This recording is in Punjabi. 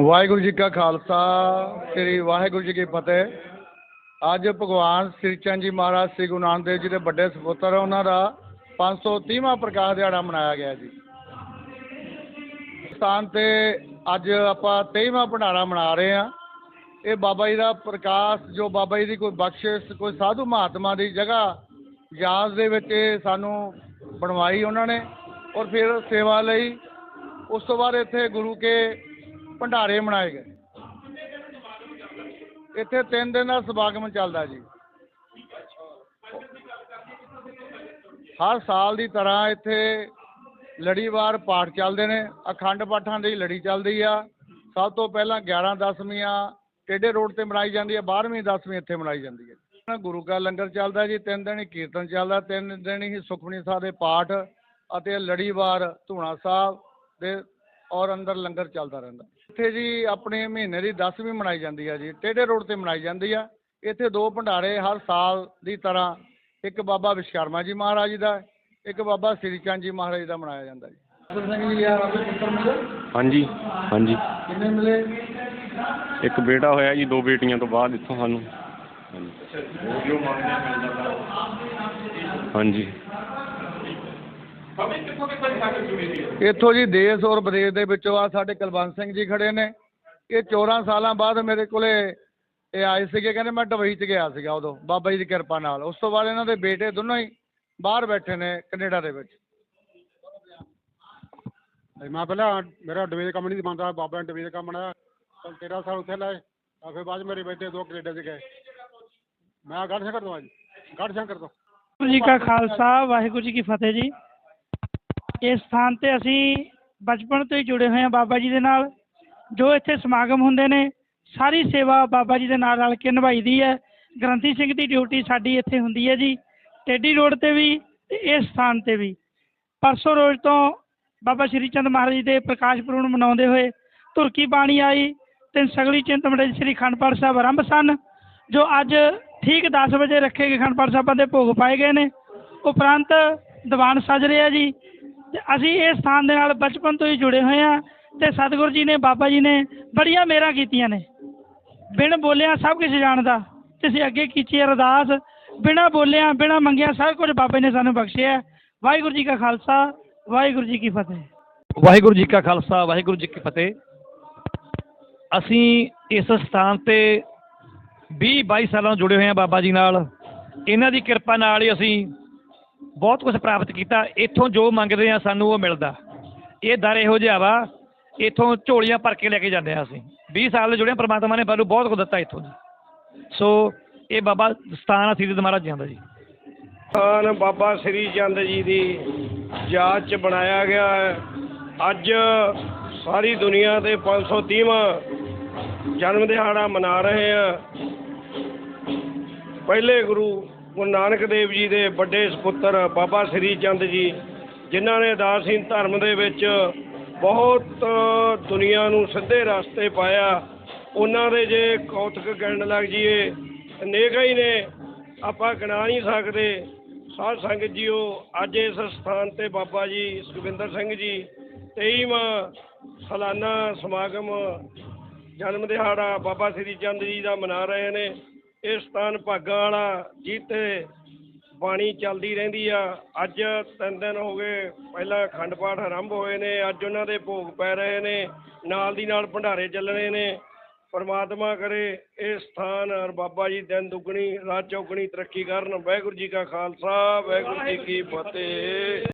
ਵਾਹਿਗੁਰੂ ਜੀ ਕਾ ਖਾਲਸਾ, ਸ੍ਰੀ ਵਾਹਿਗੁਰੂ ਜੀ ਕੀ ਫਤਿਹ। ਅੱਜ ਭਗਵਾਨ ਸ੍ਰੀ ਚੰਦ ਜੀ ਮਹਾਰਾਜ, ਸ੍ਰੀ ਗੁਰੂ ਨਾਨਕ ਦੇਵ ਜੀ ਦੇ ਵੱਡੇ ਸਪੁੱਤਰ ਉਹਨਾਂ ਦਾ 530ਵਾਂ ਪ੍ਰਕਾਸ਼ ਦਿਹਾੜਾ ਮਨਾਇਆ ਗਿਆ ਜੀ। ਸਥਾਨ ਤੇ ਅੱਜ ਆਪਾਂ 23ਵਾਂ ਭੰਡਾਰਾ ਮਨਾ ਰਹੇ ਹਾਂ। ਇਹ ਬਾਬਾ ਜੀ ਦਾ ਪ੍ਰਕਾਸ਼, ਜੋ ਬਾਬਾ ਜੀ ਦੀ ਕੋਈ ਬਖਸ਼ਿਸ਼, ਕੋਈ ਸਾਧੂ ਮਹਾਤਮਾ ਦੀ ਜਗ੍ਹਾ, ਯਾਦ ਦੇ ਵਿੱਚ ਸਾਨੂੰ ਬਣਵਾਈ ਉਹਨਾਂ ਨੇ। ਔਰ ਫਿਰ ਸੇਵਾ ਲਈ ਉਸ ਤੋਂ ਬਾਅਦ ਇੱਥੇ ਗੁਰੂ ਕੇ ਭੰਡਾਰੇ ਮਨਾਏ ਗਏ। ਇੱਥੇ ਤਿੰਨ ਦਿਨ ਦਾ ਸਮਾਗਮ ਚੱਲਦਾ ਜੀ। ਹਰ ਸਾਲ ਦੀ ਤਰ੍ਹਾਂ ਇੱਥੇ ਲੜੀਵਾਰ ਪਾਠ ਚੱਲਦੇ ਨੇ, ਅਖੰਡ ਪਾਠਾਂ ਦੀ ਲੜੀ ਚੱਲਦੀ ਆ। ਸਭ ਤੋਂ ਪਹਿਲਾਂ 11 ਦਸਵੀਆਂ ਟੇਡੇ ਰੋਡ ਤੇ ਮਨਾਈ ਜਾਂਦੀ ਹੈ 12ਵੀਂ 10ਵੀਂ ਇੱਥੇ ਮਨਾਈ ਜਾਂਦੀ ਹੈ ਗੁਰੂ ਕਾ ਲੰਗਰ ਚੱਲਦਾ ਜੀ, ਤਿੰਨ ਦਿਨ ਹੀ ਕੀਰਤਨ ਚੱਲਦਾ, ਤਿੰਨ ਦਿਨ ਹੀ ਸੁਖਮਨੀ ਸਾਹਿਬ ਦੇ ਪਾਠ ਅਤੇ ਲੜੀਵਾਰ ਧੂਣਾ ਸਾਹਿਬ ਦੇ ਔਰ ਅੰਦਰ ਲੰਗਰ ਚੱਲਦਾ ਰਹਿੰਦਾ। ਇੱਥੇ ਜੀ ਆਪਣੇ ਮਹੀਨੇ ਦੀ 10ਵੀਂ ਮਨਾਈ ਜਾਂਦੀ ਆ ਜੀ। ਟੇਡੇ ਰੋਡ ਤੇ ਮਨਾਈ ਜਾਂਦੀ ਆ। ਇੱਥੇ ਦੋ ਭੰਡਾਰੇ ਹਰ ਸਾਲ ਦੀ ਤਰ੍ਹਾਂ ਇੱਕ ਬਾਬਾ ਵਿਸ਼ਕਰਮਾ ਜੀ ਮਹਾਰਾਜ ਜੀ ਦਾ ਇੱਕ ਬਾਬਾ ਸ੍ਰੀ ਚੰਦ ਜੀ ਮਹਾਰਾਜ ਦਾ ਮਨਾਇਆ ਜਾਂਦਾ ਜੀ। ਸਿੰਘ ਜੀ ਯਾਰ ਆਪਣੇ ਪੁੱਤਰ ਮਿਲੇ? ਹਾਂਜੀ ਹਾਂਜੀ। ਕਿੰਨੇ ਮਿਲੇ? ਇੱਕ ਬੇਟਾ ਹੋਇਆ ਜੀ ਦੋ ਬੇਟੀਆਂ ਤੋਂ ਬਾਅਦ ਇੱਥੋਂ ਸਾਨੂੰ। ਹਾਂਜੀ। ਇੱਥੋਂ ਜੀ ਦੇਸ਼ ਔਰ ਵਿਦੇਸ਼ ਦੇ ਵਿੱਚੋਂ ਆ ਸਾਡੇ ਕੁਲਵੰਤ ਸਿੰਘ ਜੀ ਖੜੇ ਨੇ। ਇਹ 14 ਸਾਲਾਂ ਬਾਅਦ ਮੇਰੇ ਕੋਲੇ ਇਹ ਆਏ ਸੀਗੇ ਕਹਿੰਦੇ ਮੈਂ ਦੁਬਈ 'ਚ ਗਿਆ ਸੀਗਾ ਉਦੋਂ ਬਾਬਾ ਜੀ ਦੀ ਕਿਰਪਾ ਨਾਲ। ਉਸ ਤੋਂ ਬਾਅਦ ਇਹਨਾਂ ਦੇ ਬੇਟੇ ਦੋਨੋਂ ਹੀ ਬਾਹਰ ਬੈਠੇ ਨੇ ਕੈਨੇਡਾ ਦੇ ਵਿੱਚ। ਮੈਂ ਪਹਿਲਾਂ ਮੇਰਾ ਡਵੇਜ ਕੰਮ ਨਹੀਂ ਬੰਦਾ ਬਾਬਾ ਨੇ ਡਵੇਜ ਕੰਮ ਬਣਾਇਆ। ਤਾਂ 13 ਸਾਲ ਉੱਥੇ ਲਾਏ ਤਾਂ ਫਿਰ ਬਾਅਦ 'ਚ ਮੇਰੇ ਬੇਟੇ ਦੋ ਕੈਨੇਡਾ 'ਚ ਗਏ। ਮੈਂ ਗੜ੍ਹ ਸ਼ੰਕਰ ਤੋਂ ਆ ਜੀ ਗੜ੍ਹ ਸ਼ੰਕਰ ਤੋਂ। ਵਾਹਿਗੁਰੂ ਜੀ ਕਾ ਖਾਲਸਾ ਵਾਹਿਗੁਰੂ ਜੀ ਕੀ ਫਤਿਹ ਜੀ। ਇਸ ਸਥਾਨ ਤੇ ਅਸੀਂ ਬਚਪਨ ਤੋਂ ਹੀ ਜੁੜੇ ਹੋਏ ਹਾਂ ਬਾਬਾ ਜੀ ਦੇ ਨਾਲ, ਜੋ ਇੱਥੇ ਸਮਾਗਮ ਹੁੰਦੇ ਨੇ, ਸਾਰੀ ਸੇਵਾ ਬਾਬਾ ਜੀ ਦੇ ਨਾਲ ਰਲ ਕੇ ਨਿਭਾਈ ਦੀ ਹੈ। ਗ੍ਰੰਥੀ ਸਿੰਘ ਦੀ ਡਿਊਟੀ ਸਾਡੀ ਇੱਥੇ ਹੁੰਦੀ ਹੈ ਜੀ ਟੇਡੀ ਰੋਡ ਤੇ ਵੀ ਤੇ ਇਸ ਸਥਾਨ ਤੇ ਵੀ। ਪਰਸੋਂ ਰੋਜ਼ ਤੋਂ ਬਾਬਾ ਸ਼੍ਰੀ ਚੰਦ ਮਹਾਰਾਜ ਦੇ ਪ੍ਰਕਾਸ਼ ਪੁਰਬ ਨੂੰ ਮਨਾਉਂਦੇ ਹੋਏ ਧੁਰਕੀ ਬਾਣੀ ਆਈ ਤੇ ਸਗਲੀ ਚਿੰਤਮੜੇ ਸ੍ਰੀ ਅਖੰਡ ਸਾਹਿਬ ਆਰੰਭ ਸਨ, ਜੋ ਅੱਜ ਠੀਕ 10 ਵਜੇ ਰੱਖੇ ਗਏ ਅਖੰਡ ਪਾਠ ਸਾਹਿਬਾਂ ਦੇ ਭੋਗ ਪਾਏ ਗਏ ਨੇ। ਉਪਰੰਤ ਦੀਵਾਨ ਸਜ ਰਿਹਾ ਜੀ ਅਸੀਂ ਇਸ ਸਥਾਨ ਦੇ ਨਾਲ ਬਚਪਨ ਤੋਂ ਹੀ ਜੁੜੇ ਹੋਏ ਹਾਂ ਅਤੇ ਸਤਿਗੁਰੂ ਜੀ ਨੇ, ਬਾਬਾ ਜੀ ਨੇ ਬੜੀਆਂ ਮਿਹਰਾਂ ਕੀਤੀਆਂ ਨੇ। ਬਿਨ ਬੋਲਿਆ ਸਭ ਕੁਝ ਜਾਣਦਾ। ਤੇ ਅਸੀਂ ਅੱਗੇ ਕੀਤੀ ਅਰਦਾਸ, ਬਿਨਾਂ ਬੋਲਿਆ, ਬਿਨਾਂ ਮੰਗਿਆ ਸਭ ਕੁਝ ਬਾਬੇ ਨੇ ਸਾਨੂੰ ਬਖਸ਼ਿਆ। ਵਾਹਿਗੁਰੂ ਜੀ ਕਾ ਖਾਲਸਾ, ਵਾਹਿਗੁਰੂ ਜੀ ਕੀ ਫਤਿਹ। ਵਾਹਿਗੁਰੂ ਜੀ ਕਾ ਖਾਲਸਾ, ਵਾਹਿਗੁਰੂ ਜੀ ਕੀ ਫਤਿਹ। ਅਸੀਂ ਇਸ ਸਥਾਨ ਤੇ 20 22 ਸਾਲਾਂ ਤੋਂ ਜੁੜੇ ਹੋਏ ਹਾਂ ਬਾਬਾ ਜੀ ਨਾਲ। ਇਹਨਾਂ ਦੀ ਕਿਰਪਾ ਨਾਲ ਹੀ ਅਸੀਂ ਬਹੁਤ ਕੁਝ ਪ੍ਰਾਪਤ ਕੀਤਾ। ਇੱਥੋਂ ਜੋ ਮੰਗਦੇ ਆ ਸਾਨੂੰ ਉਹ ਮਿਲਦਾ। ਇਹ ਦਰ ਇਹੋ ਜਿਹਾ ਵਾ, ਇੱਥੋਂ ਝੋਲੀਆਂ ਭਰ ਕੇ ਲੈ ਕੇ ਜਾਂਦੇ ਆ ਅਸੀਂ। 20 ਸਾਲ ਦੇ ਜੁੜੇ ਪ੍ਰਮਾਤਮਾ ਨੇ ਸਾਨੂੰ ਬਹੁਤ ਕੁਝ ਦਿੱਤਾ ਇੱਥੋਂ ਜੀ। ਸੋ ਇਹ ਬਾਬਾ ਸਥਾਨ ਆ ਮਹਾਰਾਜ ਜਾਂਦਾ ਜੀ। ਸਥਾਨ ਬਾਬਾ ਸ੍ਰੀ ਚੰਦ ਜੀ ਦੀ ਯਾਦ 'ਚ ਬਣਾਇਆ ਗਿਆ ਹੈ। ਅੱਜ ਸਾਰੀ ਦੁਨੀਆ ਤੇ 530ਵਾਂ ਜਨਮ ਦਿਹਾੜਾ ਮਨਾ ਰਹੇ ਆ। ਪਹਿਲੇ ਗੁਰੂ ਗੁਰੂ ਨਾਨਕ ਦੇਵ ਜੀ ਦੇ ਵੱਡੇ ਸੁਪੁੱਤਰ ਬਾਬਾ ਸ੍ਰੀ ਚੰਦ ਜੀ, ਜਿਨ੍ਹਾਂ ਨੇ ਦਾਸੀਨ ਧਰਮ ਦੇ ਵਿੱਚ ਬਹੁਤ ਦੁਨੀਆ ਨੂੰ ਸਿੱਧੇ ਰਸਤੇ ਪਾਇਆ, ਉਹਨਾਂ ਦੇ ਜੇ ਕੌਤਕ ਕਰਨ ਲੱਗ ਜੀਏ ਅਨੇਕਾਂ ਹੀ ਨੇ, ਆਪਾਂ ਗਿਣਾ ਨਹੀਂ ਸਕਦੇ। ਸਾਧ ਸੰਗਤ ਜੀਓ, ਅੱਜ ਇਸ ਸਥਾਨ ਤੇ ਬਾਬਾ ਜੀ ਸੁਖਵਿੰਦਰ ਸਿੰਘ ਜੀ 23ਵਾਂ ਸਾਲਾਨਾ ਸਮਾਗਮ ਜਨਮ ਦਿਹਾੜਾ ਬਾਬਾ ਸ੍ਰੀ ਚੰਦ ਜੀ ਦਾ ਮਨਾ ਰਹੇ ਨੇ। ਇਹ ਸਥਾਨ ਭਾਗਾਂ ਵਾਲਾ ਜਿੱਥੇ ਬਾਣੀ ਚੱਲਦੀ ਰਹਿੰਦੀ ਆ। ਅੱਜ ਤਿੰਨ ਦਿਨ ਹੋ ਗਏ, ਪਹਿਲਾਂ ਅਖੰਡ ਪਾਠ ਆਰੰਭ ਹੋਏ ਨੇ, ਅੱਜ ਉਹਨਾਂ ਦੇ ਭੋਗ ਪੈ ਰਹੇ ਨੇ, ਨਾਲ ਦੀ ਨਾਲ ਭੰਡਾਰੇ ਚੱਲਣੇ ਨੇ। ਪਰਮਾਤਮਾ ਕਰੇ ਇਹ ਸਥਾਨ ਔਰ ਬਾਬਾ ਜੀ ਦਿਨ ਦੁੱਗਣੀ, ਰਾਤ ਚੌਗਣੀ ਤਰੱਕੀ ਕਰਨ। ਵਾਹਿਗੁਰੂ ਜੀ ਕਾ ਖਾਲਸਾ, ਵਾਹਿਗੁਰੂ ਜੀ ਕੀ ਫਤਿਹ।